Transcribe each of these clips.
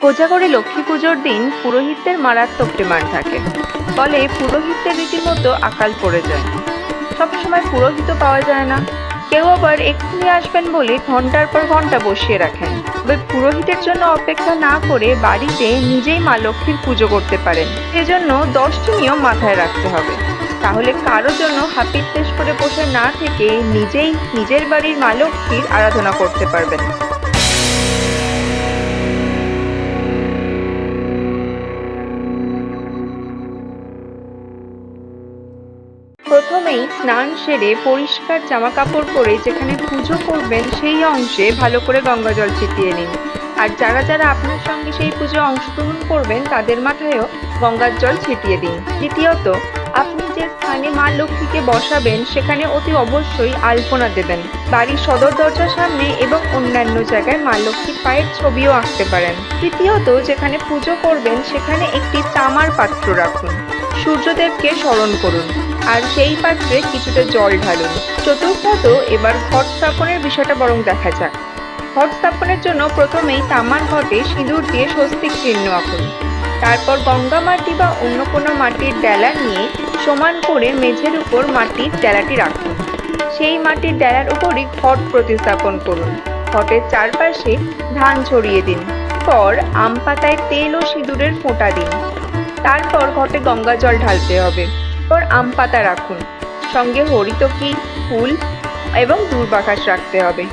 কোজাগরে লক্ষ্মী পুজোর দিন পুরোহিতদের মারাত্মক ডিমান্ড থাকে। ফলে পুরোহিতদের রীতিমতো আকাল পড়ে যায়। সবসময় পুরোহিতও পাওয়া যায় না। কেউ আবার এক্ষুনি আসবেন বলে ঘণ্টার পর ঘণ্টা বসিয়ে রাখেন। তবে পুরোহিতের জন্য অপেক্ষা না করে বাড়িতে নিজেই মা লক্ষ্মীর পুজো করতে পারেন। সেজন্য দশটি নিয়ম মাথায় রাখতে হবে। তাহলে কারোর জন্য হাপিত্তেশ করে বসে না থেকে নিজেই নিজের বাড়ির মা লক্ষ্মীর আরাধনা করতে পারবেন। প্রথমেই স্নান সেরে পরিষ্কার জামা কাপড় পরে যেখানে পুজো করবেন সেই অংশে ভালো করে গঙ্গা জল ছিটিয়ে নিন। আর যারা যারা আপনার সঙ্গে সেই পুজো অংশগ্রহণ করবেন, তাদের মাথায়ও গঙ্গার জল ছিটিয়ে দিন। দ্বিতীয়ত, আপনি যে স্থানে মা লক্ষ্মীকে বসাবেন, সেখানে অতি অবশ্যই আলপনা দেবেন। বাড়ির সদর দরজার সামনে এবং অন্যান্য জায়গায় মা লক্ষ্মীর পায়ের ছবিও আঁকতে পারেন। তৃতীয়ত, যেখানে পুজো করবেন, সেখানে একটি তামার পাত্র রাখুন। সূর্যদেবকে স্মরণ করুন। আর সেই পাত্রে কিছুটা জল ঢালুন। চতুর্থত, এবার ঘট স্থাপনের বিষয়টা বরং দেখা যাক। ঘট স্থাপনের জন্য প্রথমেই তামার ঘটে সিঁদুর দিয়ে স্বস্তিক চিহ্ন আঁকুন। তারপর গঙ্গা মাটি বা অন্য কোনো মাটির ডেলা নিয়ে সমান করে মেঝের উপর মাটির ডেলাটি রাখুন। সেই মাটির ডেলার উপরই ঘট প্রতিস্থাপন করুন। ঘটের চারপাশে ধান ছড়িয়ে দিন। পর আম পাতায় তেল ও সিঁদুরের ফোঁটা দিন। তারপর ঘটে গঙ্গা জল ঢালতে হবে। পর আম পাতা রাখুন। সঙ্গে হরিতকি, ফুল এবং দূর্বাকাশ রাখতে হবে।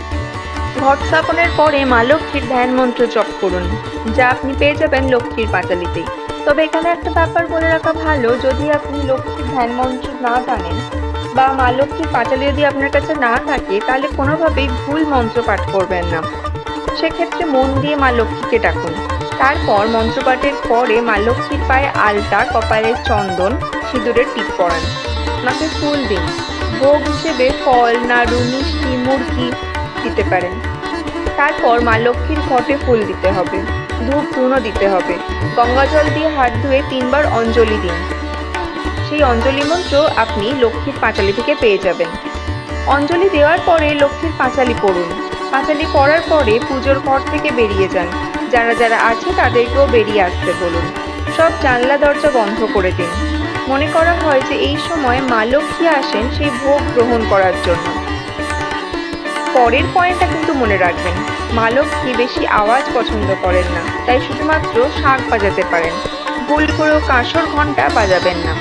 ঘট স্থাপনের পরে মা লক্ষ্মীর ধ্যান মন্ত্র জপ করুন, যা আপনি পেয়ে যাবেন লক্ষ্মীর পাঁচালিতেই। তবে এখানে একটা ব্যাপার বলে রাখা ভালো, যদি আপনি লক্ষ্মীর ধ্যান মন্ত্র না জানেন বা মা লক্ষ্মীর পাঁচালি যদি আপনার কাছে না থাকে, তাহলে কোনোভাবেই ভুল মন্ত্র পাঠ করবেন না। সেক্ষেত্রে মন দিয়ে মা লক্ষ্মীকে ডাকুন। তারপর মন্ত্রপাঠের পরে মা লক্ষ্মীর পায়ে আলতা, কপালে চন্দন, সিঁদুরের টিপ পরান। মাকে ফুল দিন। ভোগ হিসেবে ফল, নাড়ু, মিষ্টি, মুরগি দিতে পারেন। তারপর মা লক্ষ্মীর ঘটে ফুল দিতে হবে। ধূপ ধুনো দিতে হবে। গঙ্গা জল দিয়ে হাত ধুয়ে তিনবার অঞ্জলি দিন। সেই অঞ্জলি মন্ত্র আপনি লক্ষ্মীর পাঁচালি থেকে পেয়ে যাবেন। অঞ্জলি দেওয়ার পরে লক্ষ্মীর পাঁচালি পড়ুন। পাঁচালি পড়ার পরে পুজোর ঘর থেকে বেরিয়ে যান। যারা যারা আছে তাদেরকেও বেরিয়ে আসতে বলুন। সব জানলা দরজা বন্ধ করে দিন। মনে করা হয় যে এই সময় মা লক্ষ্মী আসেন সেই ভোগ গ্রহণ করার জন্য। পরের পয়েন্টটা কিন্তু মনে রাখবেন। মা লক্ষ্মী বেশি আওয়াজ পছন্দ করেন না, তাই শুধুমাত্র শাঁখ বাজাতে পারেন। ভুল করেও কাঁসর ঘণ্টা বাজাবেন না।